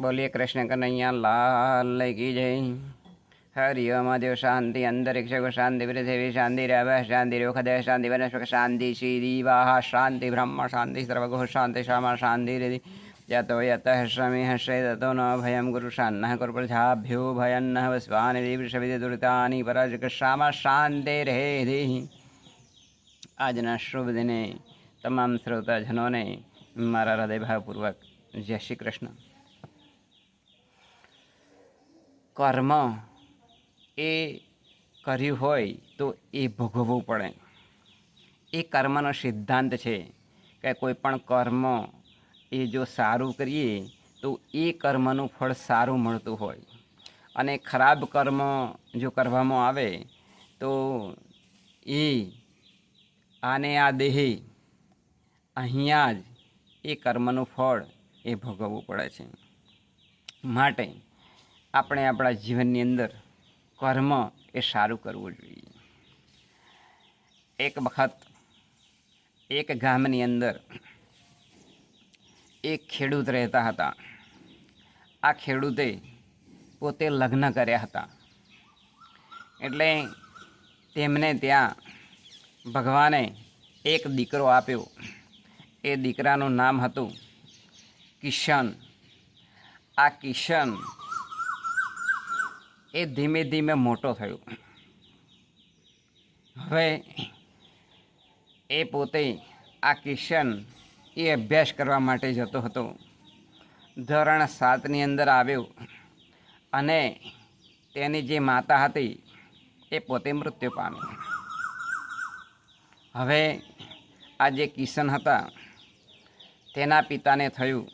બોલીએ કૃષ્ણ કનૈયા લાલ કી જય હરિ ઓમ દેવ શાંતિ અંતરિક્ષ શાંતિ પૃથ્વી શાંતિ રવ શાંતિ રોખદ શાંતિ વનસ્પત શાંતિ શ્રીદીવા શાંતિ બ્રહ્મ શાંતિ સર્વગો શાંતિ શ્યામા શાંતિ હૃદય યતો યત શ્રમે હર્ષે તતો ન ભયમ ગુરુ શાન્ન કુરુ પ્રજાભ્યો ભયન્ન વસ્વાનિધિ વૃષવિધિ દુરિતાની પરાજક શ્યામા શાંતિ રહે દેહી આજના શુભ દિને તમામ શ્રોતાજનોને મારા હૃદયભાવપૂર્વક જય શ્રી કૃષ્ણ કર્મ એ કર્યું હોય તો એ ભોગવવું પડે. એ કર્મનો સિદ્ધાંત છે કે કોઈ પણ કર્મ એ જો સારું કરીએ તો એ કર્મનું ફળ સારું મળતું હોય. અને ખરાબ કર્મ જો કરવામાં આવે તો એ આને આ દેહે, અહીંયા જ એ કર્મનું ફળ એ ભોગવવું પડે છે. માટે આપણે આપણા જીવનની અંદર કર્મ એ સારું કરવું જોઈએ. એક વખત એક ગામની અંદર એક ખેડૂત રહેતા હતા. આ ખેડૂતે પોતે લગ્ન કર્યા હતા. એટલે તેમને ત્યાં ભગવાને એક દીકરો આપ્યો. એ દીકરાનું નામ હતું કિશન. આ કિશન એ ધીમે ધીમે મોટો થયો. હવે એ પોતે આ કિશન એ અભ્યાસ કરવા માટે જતો હતો. ધોરણ સાતની અંદર આવ્યો અને તેની જે માતા હતી એ પોતે મૃત્યુ પામી. હવે આ જે કિશન હતા તેના પિતાને થયું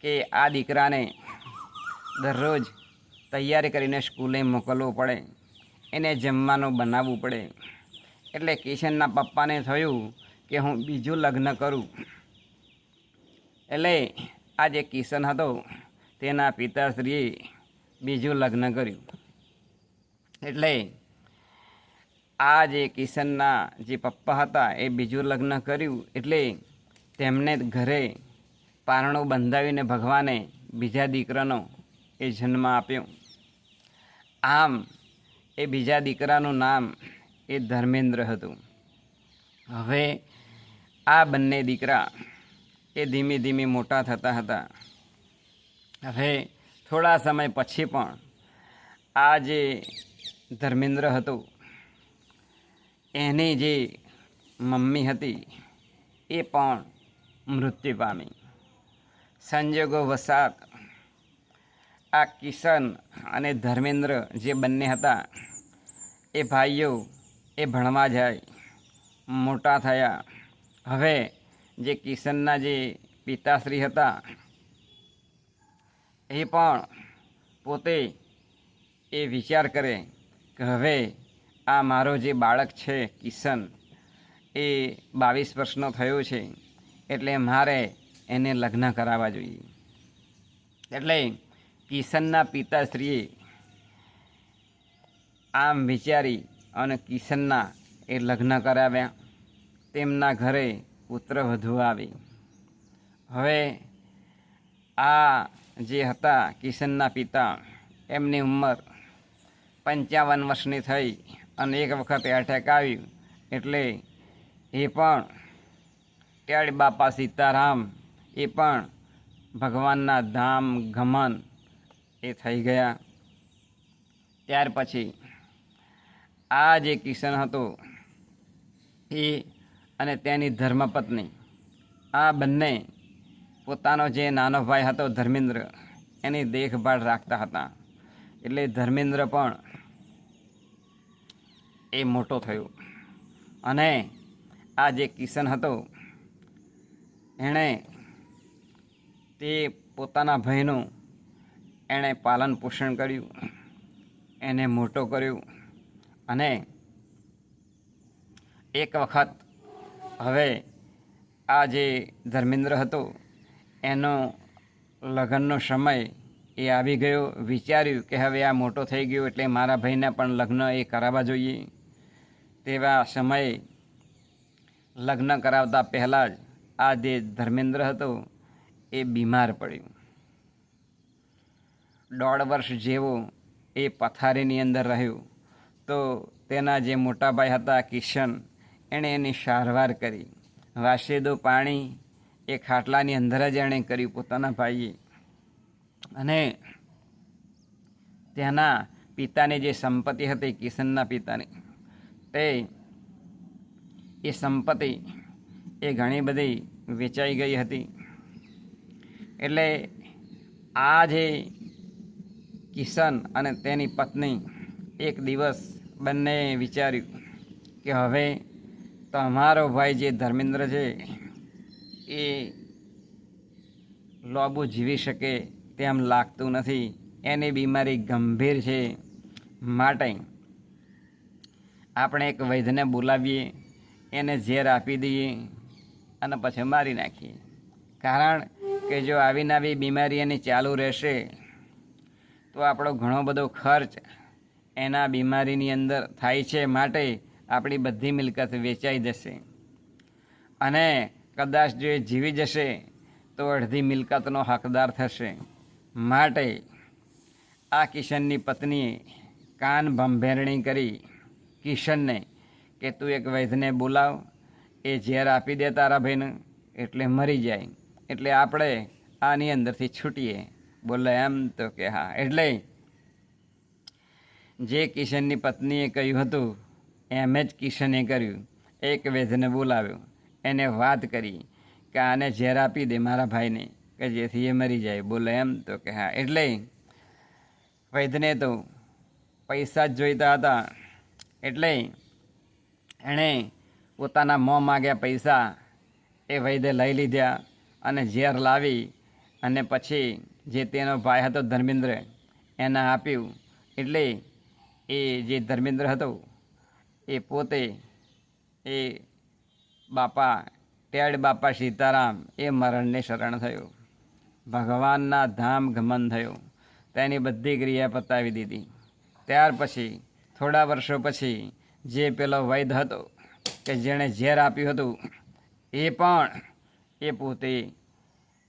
કે આ દીકરાને દરરોજ તૈયારી કરીને સ્કૂલે મોકલવું પડે. એને જમવાનું બનાવવું પડે. એટલે કિશનના પપ્પાને થયું કે હું બીજું લગ્ન કરું. એટલે આ જે કિશન હતો, તેના પિતાશ્રીએ બીજું લગ્ન કર્યું. એટલે આ જે કિશનના જે પપ્પા હતા, એ બીજું લગ્ન કર્યું. એટલે તેમને ઘરે પારણું બંધાવીને ભગવાને બીજા દીકરાનો એ જન્મ આપ્યો. આમ, એ બીજા દીકરાનું નામ એ ધર્મેન્દ્ર હતું. હવે આ બંને દીકરા એ ધીમે ધીમે મોટા થતા હતા. હવે થોડા સમય પછી પણ આ જે ધર્મેન્દ્ર હતો, એની જે મમ્મી હતી, એ પણ મૃત્યુ પામી. સંજોગો વસાત આ કિશન અને ધર્મેન્દ્ર જે બંને હતા, એ ભાઈઓ એ ભણવા જાય, મોટા થયા. હવે જે કિશનના જે પિતાશ્રી હતા, એ પણ પોતે એ વિચાર કરે કે હવે આ મારો જે બાળક છે કિશન, એ બાવીસ વર્ષનો થયો છે, એટલે મારે એને લગ્ન કરાવવા જોઈએ. એટલે કિશનના પિતાશ્રીએ આમ વિચારી અને કિશનના એ લગ્ન કરાવ્યા. તેમના ઘરે પુત્ર વધુ આવી. હવે આ જે હતા કિશનના પિતા, એમની ઉંમર પંચાવન વર્ષની થઈ અને એક વખત એટેક આવ્યું એટલે એ પણ ટેડ બાપા સીતારામ એ પણ ભગવાનના ધામ ગમન એ થઈ ગયા. ત્યાર પછી આ જે કિશન હતો, એ અને તેની ધર્મપત્ની, આ બંને પોતાનો જે નાનો ભાઈ હતો ધર્મેન્દ્ર, એની દેખભાળ રાખતા હતા. એટલે ધર્મેન્દ્ર પણ એ મોટો થયો. અને આ જે કિશન હતો, એણે તે પોતાના ભાઈનું એણે પાલન પોષણ કર્યું, એને મોટો કર્યો અને એક વખત હવે આ જે ધર્મેન્દ્ર હતો, એનો લગ્નનો સમય એ આવી ગયો. વિચાર્યું કે હવે આ મોટો થઈ ગયો એટલે મારા ભાઈને પણ લગ્ન એ કરાવવા જોઈએ. તેવા સમયે લગ્ન કરાવતા પહેલાં જ આ જે ધર્મેન્દ્ર હતો એ બીમાર પડ્યું. દોઢ વર્ષ જેવું એ પથારીની અંદર રહ્યું. તો તેના જે મોટા ભાઈ હતા, કિશન, એણે એની સારવાર કરી. વાસેદો પાણી એ ખાટલાની અંદર જ એણે કર્યું પોતાના ભાઈએ. અને ત્યાંના પિતાની જે સંપત્તિ હતી, કિશનના પિતાની, તે એ સંપત્તિ એ ઘણી બધી વેચાઈ ગઈ હતી. એટલે આ જે કિશન અને તેની પત્ની એક દિવસ બંને વિચાર્યું કે હવે તમારો ભાઈ જે ધર્મેન્દ્ર છે એ લોબુ જીવી શકે તેમ લાગતું નથી. એની બીમારી ગંભીર છે માટે આપણે એક વૈદ્યને બોલાવીએ, એને ઝેર આપી દઈએ અને પછી મારી નાખીએ. કારણ કે જો આવી બીમારી એની ચાલુ રહેશે તો આપણો ઘણો બધો ખર્ચ એના બીમારીની અંદર થાય છે માટે આપણી બધી મિલકત વેચાઈ જશે. અને કદાચ જો એ જીવી જશે, તો અડધી મિલકતનો હકદાર થશે. માટે આ કિશનની પત્નીએ કાન ભંભેરણી કરી, કિશનને, કે તું એક વૈદ્યને બોલાવ, એ ઝેર આપી દે તારા ભાઈને, એટલે મરી જાય. એટલે આપણે આની અંદરથી છૂટીએ. બોલે એમ તો કે હા. એટલે જે કિશનની પત્નીએ કહ્યું હતું, એમ જ કિશને કર્યું. એક વૈદ્યને બોલાવ્યો. એને વાત કરી કે આને ઝેર આપી દે મારા ભાઈને, કે જેથી એ મરી જાય. બોલે એમ તો કે હા. એટલે વૈદ્યને તો પૈસા જ જોઈતા હતા. એટલે એણે પોતાના મોં માગ્યા પૈસા એ વૈદ્ય લઈ લીધા અને ઝેર લાવી અને પછી જે તેનો ભાઈ હતો ધર્મેન્દ્ર, એને આપ્યું. એટલે એ જે ધર્મેન્દ્ર હતો, એ પોતે એ બાપા, ટેડ બાપા સીતારામ, એ મરણને શરણ થયો. ભગવાનના ધામ ગમન થયો. તેની બધી ક્રિયા પતાવી દીધી. ત્યાર પછી, થોડા વર્ષો પછી, જે પેલો વૈદ્ય હતો, કે જેણે ઝેર આપ્યું હતું, એ પણ એ પોતે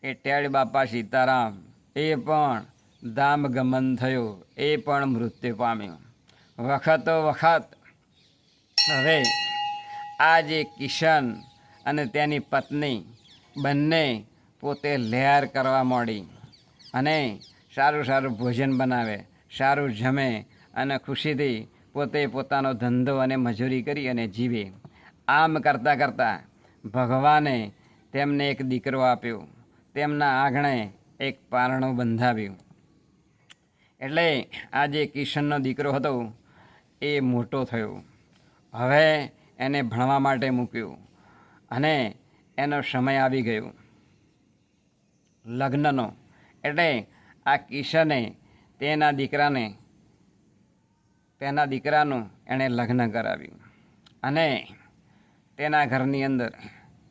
એ ટેડ બાપા સીતારામ એ પણ ધામ ગમન થયો, એ પણ મૃત્યુ પામ્યું. વખતો વખત, હવે આ જે કિશન અને તેની પત્ની બંને પોતે લહેર કરવા માંડી અને સારું સારું ભોજન બનાવે, સારું જમે અને ખુશીથી પોતે પોતાનો ધંધો અને મજૂરી કરી અને જીવે. આમ કરતાં કરતાં ભગવાને તેમને એક દીકરો આપ્યો. તેમના આંગણે એક પારણું બંધાવ્યું. એટલે આ જે કિશનનો દીકરો હતો, એ મોટો થયો. હવે એને ભણવા માટે મૂક્યું અને એનો સમય આવી ગયો. લગ્નનો. એટલે આ કિશને તેના દીકરાને, તેના દીકરાનું એણે લગ્ન કરાવ્યું. અને તેના ઘરની અંદર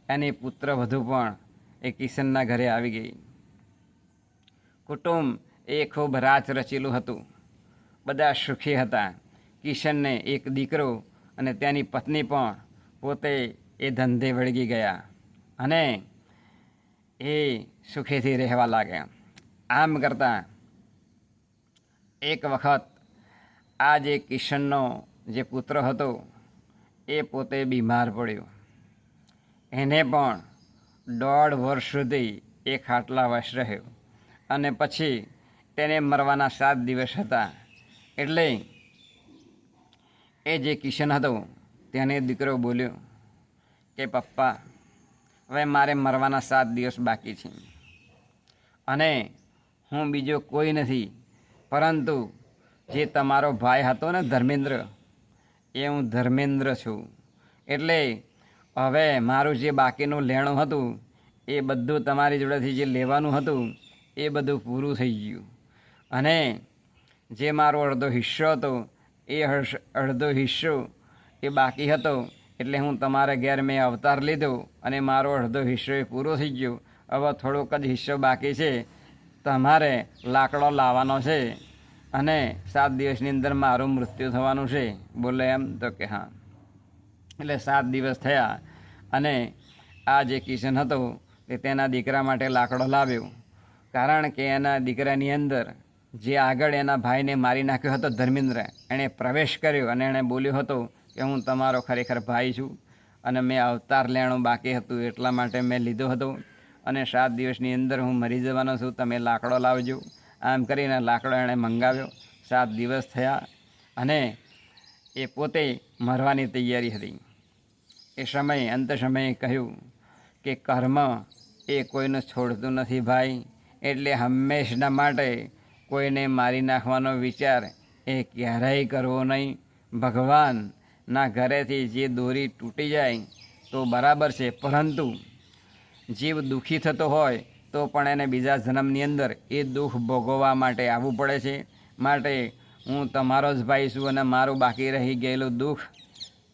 એની પુત્ર વધુ પણ એ કિશનના ઘરે આવી ગઈ. કુટુંબ એ ખૂબ રાચ રચેલું હતું. બધા સુખી હતા. કિશનને એક દીકરો અને તેની પત્ની પણ પોતે એ ધંધે વળગી ગયા અને એ સુખેથી રહેવા લાગ્યા. આમ કરતાં એક વખત આ જે કિશનનો જે પુત્ર હતો એ પોતે બીમાર પડ્યો. એને પણ દોઢ વર્ષ સુધી એ વર્ષ રહ્યો. અને પછી તેને મરવાના સાત દિવસ હતા. એટલે એ જે કિશન હતો, તેને દીકરો બોલ્યો કે, પપ્પા, હવે મારે મરવાના સાત દિવસ બાકી છે. અને હું બીજો કોઈ નથી. પરંતુ જે તમારો ભાઈ હતો ને ધર્મેન્દ્ર, એ હું ધર્મેન્દ્ર છું. એટલે હવે મારું જે બાકીનું લેણું હતું, એ બધું તમારી જોડેથી જે લેવાનું હતું એ બધું પૂરું થઈ ગયું. અને જે મારો અડધો હિસ્સો હતો, એ અડધો હિસ્સો એ બાકી હતો, એટલે હું તમારા ઘેર મેં અવતાર લીધો અને મારો અડધો હિસ્સો એ પૂરો થઈ ગયો. હવે થોડોક જ હિસ્સો બાકી છે. તમારે લાકડો લાવવાનો છે અને સાત દિવસની અંદર મારું મૃત્યુ થવાનું છે. બોલે એમ તો કે હા. એટલે સાત દિવસ થયા અને આ જે કિશન હતો, તે તેના દીકરા માટે લાકડો લાવ્યો. કારણ કે એના દીકરાની અંદર જે આગળ એના ભાઈને મારી નાખ્યો હતો ધર્મેન્દ્ર, એણે પ્રવેશ કર્યો અને એણે બોલ્યો હતો કે હું તમારો ખરેખર ભાઈ છું અને મેં અવતાર લેણું બાકી હતું એટલા માટે મેં લીધો હતો અને સાત દિવસની અંદર હું મરી જવાનો છું, તમે લાકડો લાવજો. આમ કરીને લાકડો એણે મંગાવ્યો. સાત દિવસ થયા અને એ પોતે મરવાની તૈયારી હતી. એ સમયે, અંત સમયે કહ્યું કે કર્મ એ કોઈને છોડતું નથી ભાઈ. એટલે હંમેશના માટે કોઈને મારી નાખવાનો વિચાર એ ક્યારેય કરવો નહીં. ભગવાનના ઘરેથી જે દોરી તૂટી જાય તો બરાબર છે, પરંતુ જીવ દુઃખી થતો હોય તો પણ એને બીજા જન્મની અંદર એ દુઃખ ભોગવવા માટે આવવું પડે છે. માટે હું તમારો જ ભાઈ છું અને મારું બાકી રહી ગયેલું દુઃખ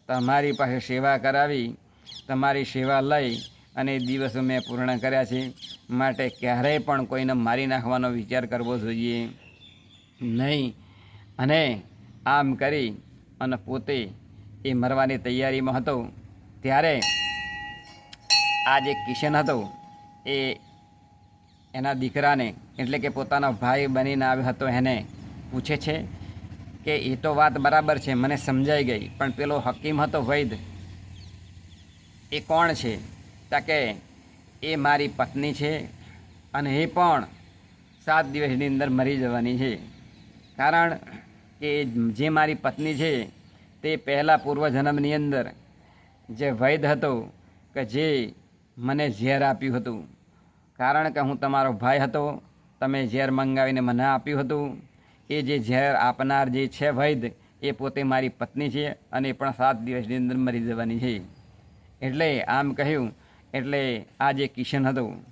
તમારી પાસે સેવા કરાવી, તમારી સેવા લઈ અને દિવસો મેં પૂર્ણ કર્યા છે. માટે ક્યારેય પણ કોઈને મારી નાખવાનો વિચાર કરવો જોઈએ નહીં. અને આમ કરી અને પોતે એ મરવાની તૈયારીમાં હતો. ત્યારે આ જે કિશન હતો, એ એના દીકરાને, એટલે કે પોતાનો ભાઈ બનીને આવ્યો હતો એને પૂછે છે કે એ તો વાત બરાબર છે, મને સમજાઈ ગઈ, પણ પેલો હકીમ હતો વૈદ, એ કોણ છે? તા એ મારી પત્ની છે અને એ પણ સાત દિવસની અંદર મરી જવાની છે. કારણ કે જે મારી પત્ની છે, તે પહેલાં પૂર્વજન્મની અંદર જે વૈદ હતો કે જે મને ઝેર આપ્યું હતું. કારણ કે હું તમારો ભાઈ હતો, તમે ઝેર મંગાવીને મને આપ્યું હતું. એ જે ઝેર આપનાર જે છે વૈદ, એ પોતે મારી પત્ની છે અને એ પણ સાત દિવસની અંદર મરી જવાની છે. એટલે આમ કહ્યું એટલે આ જે કિશન હતું,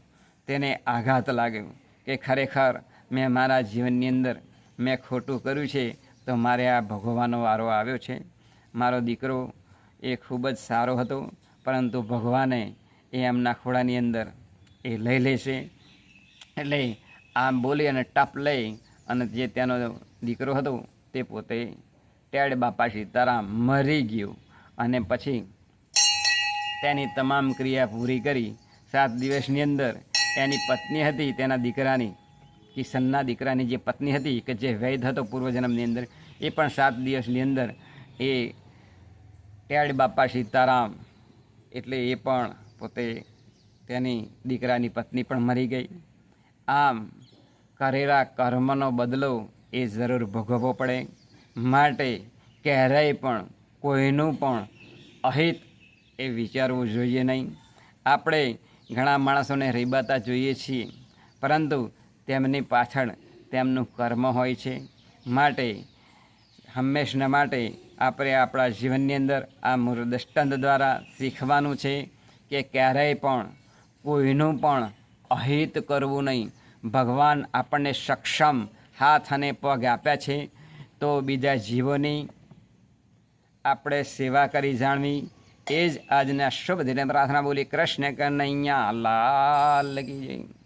તેને આઘાત લાગ્યો કે ખરેખર મેં મારા જીવનની અંદર મેં ખોટું કર્યું છે, તો મારે આ ભગવાનનો વારો આવ્યો છે. મારો દીકરો એ ખૂબ જ સારો હતો, પરંતુ ભગવાને એ એમના ખોળાની અંદર એ લઈ લેશે. એટલે આમ બોલી અને ટપ લઈ અને જે ત્યાંનો દીકરો હતો, તે પોતે ટેડ બાપા સીતારામ મરી ગયો. અને પછી તેની તમામ ક્રિયા પૂરી કરી સાત દિવસની અંદર એની પત્ની હતી તેના દીકરાની, કિશનના દીકરાની જે પત્ની હતી કે જે વૈદ હતો પૂર્વજન્મની અંદર, એ પણ સાત દિવસની અંદર એ ટેડ બાપા સીતારામ એટલે એ પણ પોતે તેની દીકરાની પત્ની પણ મરી ગઈ. આમ કરેલા કર્મનો બદલો એ જરૂર ભોગવવો પડે. માટે ક્યારેય પણ કોઈનું પણ અહિત એ વિચારવું જોઈએ નહીં. આપણે ઘણા માણસોને રીબાતા જોઈએ છીએ, પરંતુ તેમની પાછળ તેમનું કર્મ હોય છે. માટે, હંમેશના માટે આપણે આપણા જીવનની અંદર આ દૃષ્ટાંત દ્વારા શીખવાનું છે કે ક્યારેય પણ કોઈનું પણ અહિત કરવું નહીં. ભગવાન આપણને સક્ષમ હાથ અને પગ આપ્યા છે, તો બીજા જીવોની આપણે સેવા કરી જાણવી એ જ આજના શુભ દિને પ્રાર્થના બોલી કૃષ્ણ કનૈયા લાલ કી જય